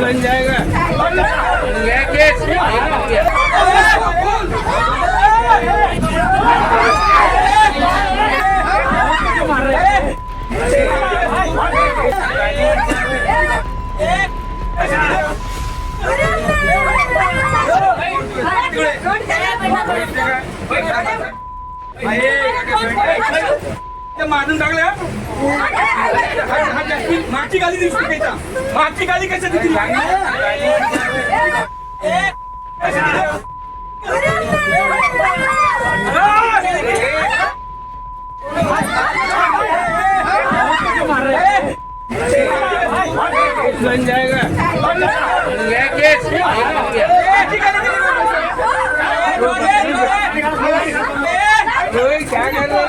बन जाएगा ये केस मारून टाकल्या मागची गाली बन जाएगा। क्या कर रहे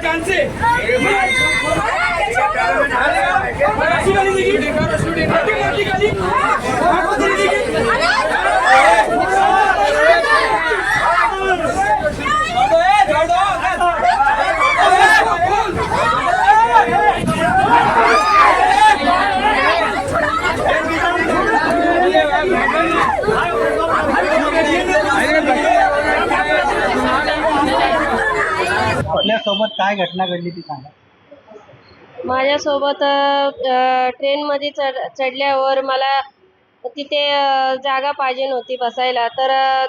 chance. ¡Ay, qué chance! ¡Ay, qué chance! ¡Ay, qué chance! ¡Ay, qué chance! ¡Ay, qué. आपल्यासोबत काय घटना घडली ती सांगा. माझ्यासोबत अ, ट्रेनमध्ये चढ चढल्यावर मला तिथे अ, जागा पाहिजे नव्हती बसायला. तर अ,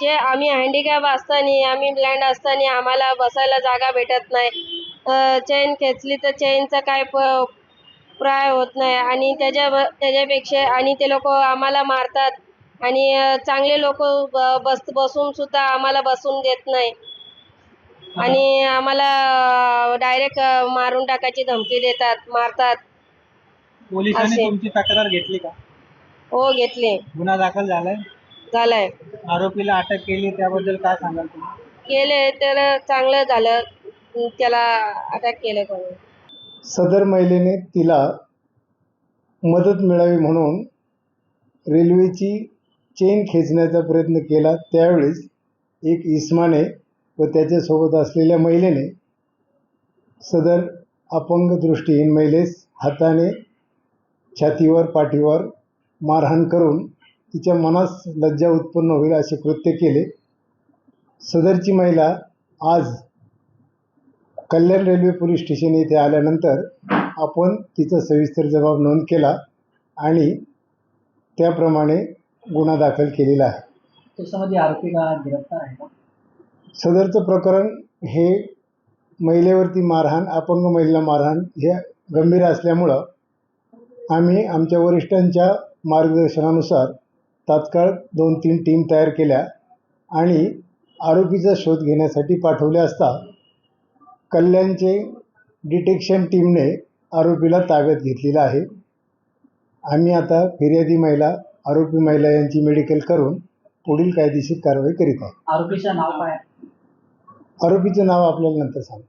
जे आम्ही हँडिकॅप असताना आम्ही ब्लाइंड असताना आम्हाला बसायला जागा भेटत नाही. चेन खेचली तर चेनचा काय प प्राय होत नाही. आणि त्याच्या त्याच्यापेक्षा आणि ते लोक आम्हाला मारतात. आणि अ, चांगले लोक बस बसून सुद्धा आम्हाला बसून देत नाही. आणि आम्हाला डायरेक्ट मारून टाकायची धमकी देतात मारतात. पोलिसांनी असे. तुमची तक्रार घेतली का? हो घेतले. गुन्हा दाखल झालाय? झालाय. आरोपीला अटक केली त्याबद्दल काय सांगाल तुम्ही? केले तर चांगलं झालं. त्याला अटॅक केलं करून सदर महिलेने तिला मदत मिळावी म्हणून रेल्वेची चेन खेचण्याचा प्रयत्न केला. त्यावेळेस एक इस्माने व त्याच्यासोबत असलेल्या महिलेने सदर अपंग दृष्टीहीन महिलेस हाताने छातीवर पाठीवर मारहाण करून तिच्या मनास लज्जा उत्पन्न होईल असे कृत्य केले. सदरची महिला आज कल्याण रेल्वे पोलीस स्टेशन येथे आल्यानंतर आपण तिचा सविस्तर जबाब नोंद केला आणि त्याप्रमाणे गुन्हा दाखल केलेला आहे. त्याच्यामध्ये आरोपीला गिरफ्तार आहे का? सदरचं प्रकरण हे महिलेवरती मारहाण अपंग महिला मारहाण हे गंभीर असल्यामुळं आम्ही आमच्या वरिष्ठांच्या मार्गदर्शनानुसार तात्काळ दोन तीन टीम तयार केल्या आणि आरोपीचा शोध घेण्यासाठी पाठवले असता कल्याणचे डिटेक्शन टीमने आरोपीला ताब्यात घेतलेला आहे. आम्ही आता फिर्यादी महिला आरोपी महिला यांची मेडिकल करून पुढील कायदेशीर कारवाई करीत आहे आरोपीचं नाव काय? आरोपीचं नाव आपल्याला नंतर सांग